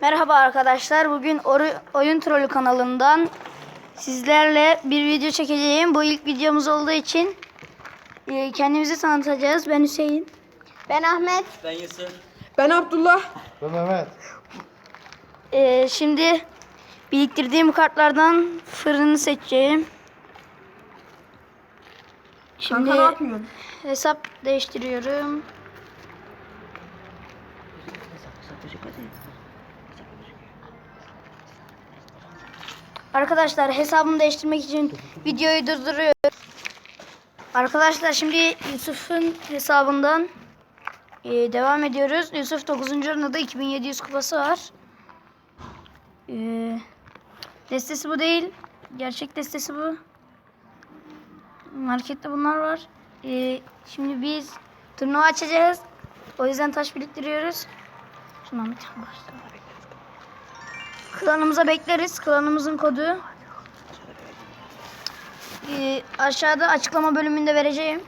Merhaba arkadaşlar. Bugün Oyun Trolü kanalından sizlerle bir video çekeceğim. Bu ilk videomuz olduğu için e, kendimizi tanıtacağız. Ben Hüseyin. Ben Ahmet. Ben Yusuf. Ben Abdullah. Ben Mehmet. E, şimdi biriktirdiğim kartlardan fırını seçeceğim. Şimdi Kanka ne yapıyorsun? hesap değiştiriyorum. Arkadaşlar hesabımı değiştirmek için videoyu durduruyorum. Arkadaşlar şimdi Yusuf'un hesabından e, devam ediyoruz. Yusuf 9. ranada 2700 kupası var. E, destesi bu değil. Gerçek destesi bu. Markette bunlar var. E, şimdi biz turnuva açacağız. O yüzden taş biriktiriyoruz. Şundan bir tane başlayalım. Klanımıza bekleriz. Klanımızın kodu. Ee, aşağıda açıklama bölümünde vereceğim.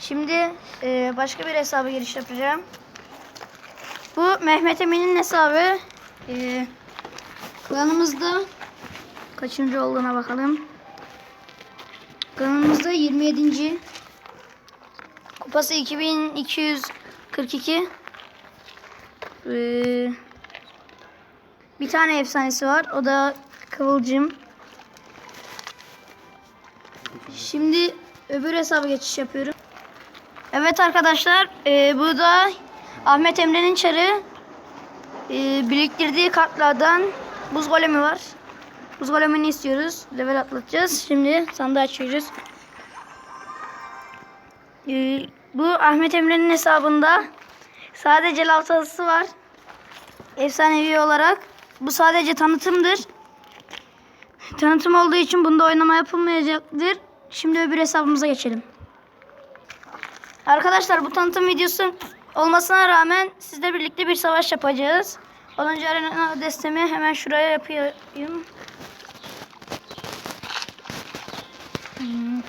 Şimdi e, başka bir hesaba giriş yapacağım. Bu Mehmet Emin'in hesabı. Ee, klanımızda kaçıncı olduğuna bakalım. Klanımızda 27. Kupası 2242. Ee, bir tane efsanesi var. O da Kıvılcım. Şimdi öbür hesaba geçiş yapıyorum. Evet arkadaşlar. e, bu da Ahmet Emre'nin çarı. E, biriktirdiği kartlardan buz golemi var. Buz golemini istiyoruz. Level atlatacağız. Şimdi sandığı açıyoruz. E, bu Ahmet Emre'nin hesabında sadece lav talısı var. Efsanevi olarak. Bu sadece tanıtımdır. Tanıtım olduğu için bunda oynama yapılmayacaktır. Şimdi öbür hesabımıza geçelim. Arkadaşlar bu tanıtım videosu olmasına rağmen sizle birlikte bir savaş yapacağız. Onuncu arena destemi hemen şuraya yapayım. Hmm,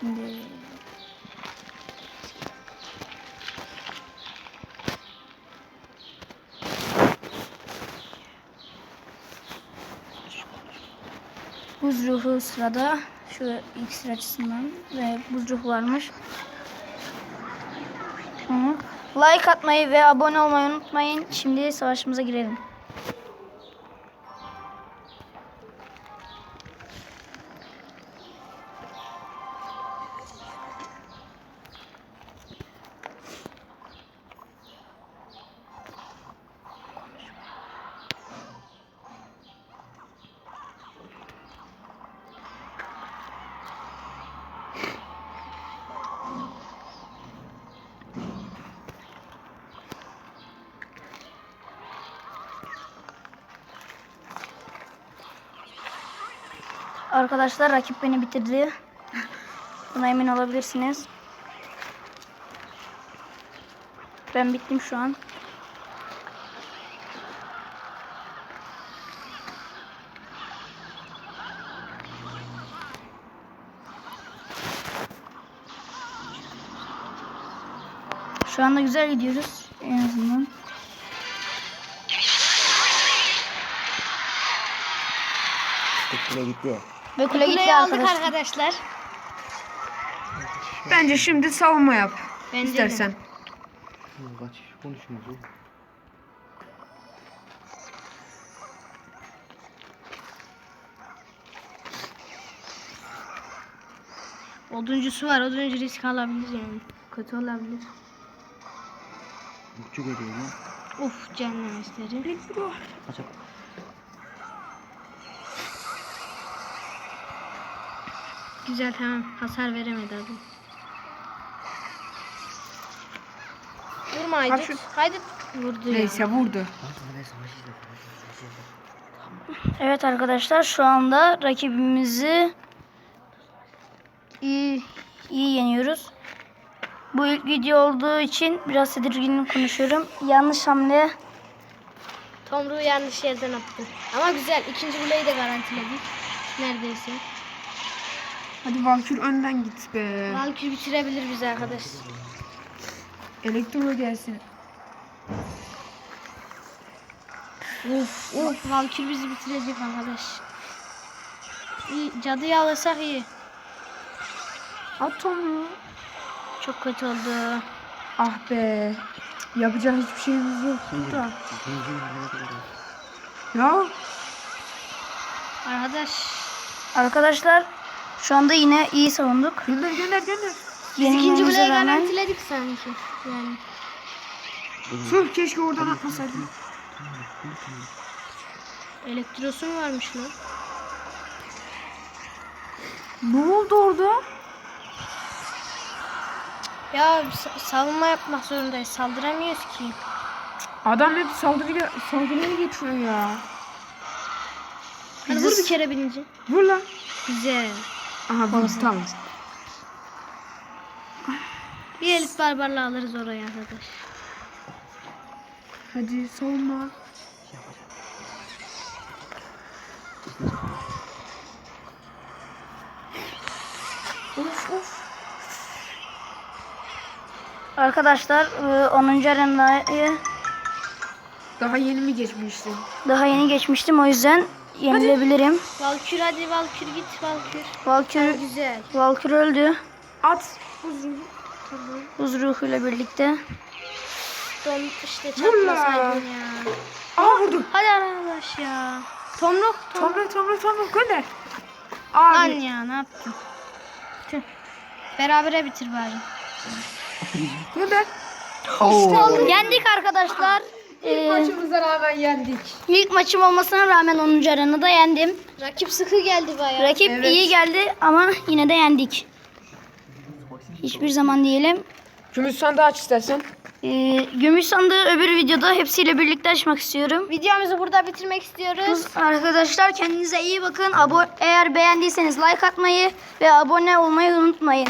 Şimdi Buz ruhu sırada. Şu ilk sıra açısından. Ve buz ruhu varmış. Like atmayı ve abone olmayı unutmayın. Şimdi savaşımıza girelim. Arkadaşlar rakip beni bitirdi. Buna emin olabilirsiniz. Ben bittim şu an. Şu anda güzel gidiyoruz en azından. Kule gitti. Ve kule gitti Kuleyi aldık arkadaşlar. arkadaşlar. Bence şimdi savunma yap. Bence de. istersen. Kaç kişi konuşuyoruz oğlum? Oduncusu var. Oduncu risk alabilir yani. Kötü olabilir. Bukçu geliyor lan. Uf cehennem esleri. Kaçak. Güzel tamam. Hasar veremedi adam. Vurma Ha, Haydut. şu- Haydut vurdu ya. Neyse vurdu. Evet arkadaşlar şu anda rakibimizi iyi, iyi yeniyoruz. Bu ilk video olduğu için biraz tedirgin konuşuyorum. Yanlış hamle. Tomruğu yanlış yerden attı. Ama güzel. ikinci kuleyi de garantiledik. Neredeyse. Hadi Valkür önden git be. Valkür bitirebilir bizi arkadaş. Elektro gelsin. Of of. Valkür bizi bitirecek arkadaş. İyi, cadıyı alırsak iyi. At Tomru. Çok kötü oldu. Ah be. Yapacak hiçbir şeyimiz yok da. Ya Arkadaş. Arkadaşlar şu anda yine iyi savunduk. gönder gönder gönder. Biz ikinci Yenilmemize rağmen garantiledik sanki. Yani. Tüh keşke oradan atmasaydım. Elektrosu mu varmış lan? Ne oldu orada? Ya sa- savunma yapmak zorundayız. Saldıramıyoruz ki. Adam hep saldırıya, saldırıya geçiyor ya. Hadi vur bir kere binince. Vur lan. Güzel. Aha vur tamam. Bir elit barbarla alırız oraya arkadaş. Hadi savunma. Of of. arkadaşlar e, 10. arenayı Daha yeni mi geçmiştin? daha yeni geçmiştim o yüzden yenilebilirim. Valkür hadi Valkür git Valkür. Valkür, Güzel. Valkür öldü. At. Huzuru. Buz ruhuyla birlikte. Don işte lan. çarpmasaydın ya. Aa vurdu. Hadi arkadaş ya. Tomruk. Tom. Tomra tomra tomra gönder. Lan Abi. ya ne yaptın? Tüh. Berabere bitir bari. Gönder. Yendik arkadaşlar. Ee, Maçımıza rağmen yendik. ilk maçım olmasına rağmen 10. arenada yendim. Rakip sıkı geldi bayağı. Rakip Evet. iyi geldi ama yine de yendik. Hiçbir zaman diyelim. Gümüş sandığı aç istersen. Ee, gümüş sandığı öbür videoda hepsiyle birlikte açmak istiyorum. Videomuzu burada bitirmek istiyoruz. Arkadaşlar kendinize iyi bakın. Abo eğer beğendiyseniz like atmayı ve abone olmayı unutmayın.